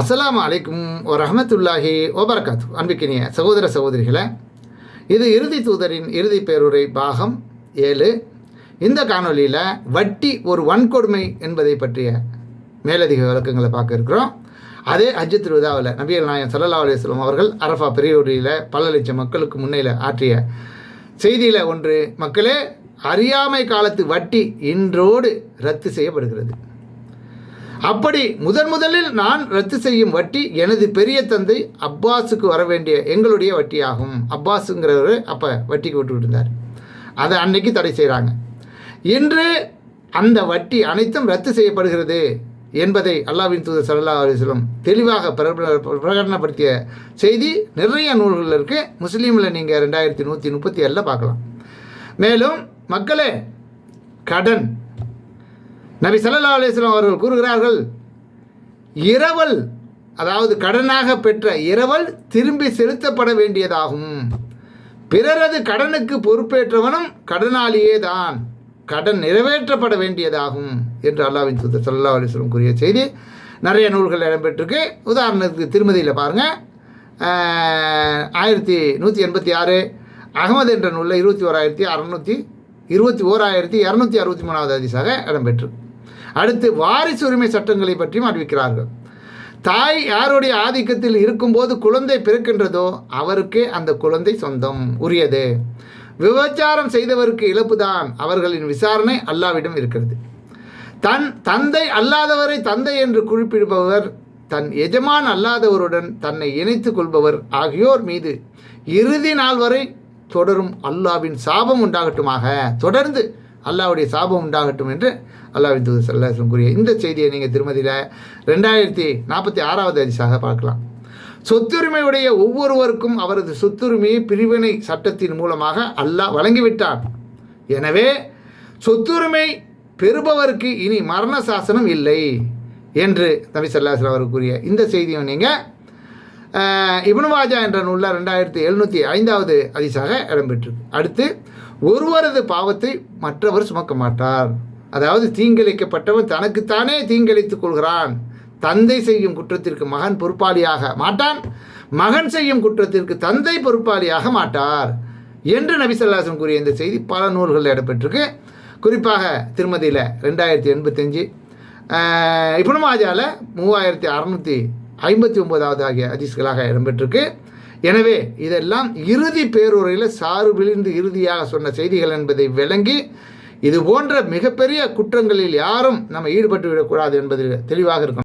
அஸ்ஸலாமு அலைக்கும் ரஹமத்துல்லாஹி வபரகாத்து. அன்பிக்கினிய சகோதர சகோதரிகளை இது இறுதி தூதரின் இறுதி பேருரை பாகம் ஏழு. இந்த காணொளியில் வட்டி ஒரு வன்கொடுமை என்பதை பற்றிய மேலதிக விளக்கங்களை பார்க்க இருக்கிறோம். அதே அஜித் திருவிதாவில் நபியல் நாயகம் சல்லா அலுவலம் அவர்கள் அரஃபா பெரியோரியில் பல லட்சம் மக்களுக்கு முன்னையில் ஆற்றிய செய்தியில் ஒன்று மக்களே அறியாமை காலத்து வட்டி இன்றோடு ரத்து செய்யப்படுகிறது. அப்படி முதன் முதலில் நான் ரத்து செய்யும் வட்டி எனது பெரிய தந்தை அப்பாஸுக்கு வர வேண்டிய எங்களுடைய வட்டியாகும். அப்பாஸுங்கிறவர் அப்போ வட்டிக்கு விட்டுக்கிட்டு இருந்தார் அதை அன்னைக்கு தடை செய்கிறாங்க இன்று அந்த வட்டி அனைத்தும் ரத்து செய்யப்படுகிறது என்பதை அல்லாவின் தூதர் சல்லா அலிஸ்லம் தெளிவாக பிரகடனப்படுத்திய செய்தி நிறைய நூல்கள் இருக்குது முஸ்லீமில் நீங்கள் ரெண்டாயிரத்தி நூற்றி முப்பத்தி ஏழில் பார்க்கலாம். மேலும் மக்களே கடன் நபி சல்லா அலிஸ்லாம் அவர்கள் கூறுகிறார்கள் இரவல் அதாவது கடனாக பெற்ற இரவல் திரும்பி செலுத்தப்பட வேண்டியதாகும். பிறரது கடனுக்கு பொறுப்பேற்றவனும் கடனாளியே தான். கடன் நிறைவேற்றப்பட வேண்டியதாகும் என்று அல்லாவின் தூதர் சல்லா அலிஸ்லம் கூறிய செய்தி நிறைய நூல்கள் இடம்பெற்றிருக்கு. உதாரணத்துக்கு திருமதியில் பாருங்கள் ஆயிரத்தி நூற்றி எண்பத்தி ஆறு அகமது என்ற நூலில் இருபத்தி ஓராயிரத்தி அறநூற்றி இருபத்தி ஓராயிரத்தி இரநூத்தி அறுபத்தி மூணாவது அதிசாக இடம்பெற்று அடுத்து வாரிசு உரிமை சட்டங்களை பற்றியும் அறிவிக்கிறார்கள். தாய் யாருடைய ஆதிக்கத்தில் இருக்கும்போது குழந்தை பிறக்கின்றதோ அவருக்கே அந்த குழந்தை சொந்தம் உரியது. விபச்சாரம் செய்தவருக்கு இழப்புதான் அவர்களின் விசாரணை அல்லாவிடம் இருக்கிறது. தன் தந்தை அல்லாதவரை தந்தை என்று குறிப்பிடுபவர் தன் எஜமான் அல்லாதவருடன் தன்னை இணைத்து கொள்பவர் ஆகியோர் மீது இறுதி நாள் வரை தொடரும் அல்லாவின் சாபம் உண்டாகட்டுமாக. தொடர்ந்து அல்லாவுடைய சாபம் உண்டாகட்டும் என்று அல்லாவின் தூது சல்லாஹம் கூறிய இந்த செய்தியை நீங்கள் திருமதியில் ரெண்டாயிரத்தி நாற்பத்தி ஆறாவது அதிசாக பார்க்கலாம். சொத்துரிமையுடைய ஒவ்வொருவருக்கும் அவரது சொத்துரிமையை பிரிவினை சட்டத்தின் மூலமாக அல்லாஹ் வழங்கிவிட்டார் எனவே சொத்துரிமை பெறுபவருக்கு இனி மரண சாசனம் இல்லை என்று நபி சல்லாஹ் அவர் கூறிய இந்த செய்தியை நீங்கள் இபனுவாஜா என்ற நூலில் ரெண்டாயிரத்தி எழுநூற்றி ஐந்தாவது அதிசாக இடம்பெற்றிருக்கு. அடுத்து ஒருவரது பாவத்தை மற்றவர் சுமக்க மாட்டார். அதாவது தீங்கிழைக்கப்பட்டவன் தனக்குத்தானே தீங்கிழைத்துக் கொள்கிறான். தந்தை செய்யும் குற்றத்திற்கு மகன் பொறுப்பாளியாக மாட்டான். மகன் செய்யும் குற்றத்திற்கு தந்தை பொறுப்பாளியாக மாட்டார். என்று நபிசல்லாசன் கூறிய இந்த செய்தி பல நூல்களில் இடம்பெற்றிருக்கு. குறிப்பாக திருமதியில் ரெண்டாயிரத்தி எண்பத்தஞ்சு இப்னு மாஜாவில் மூவாயிரத்தி அறநூற்றி ஐம்பத்தி ஒம்போதாவது ஆகிய அதிஸ்களாக இடம்பெற்றிருக்கு. எனவே இதெல்லாம் இறுதி பேருரையில் சாறு விழுந்து இறுதியாக சொன்ன செய்திகள் என்பதை விளங்கி இது போன்ற மிகப்பெரிய குற்றங்களில் யாரும் நம்ம ஈடுபட்டு விடக்கூடாது என்பதில் தெளிவாக இருக்கும்.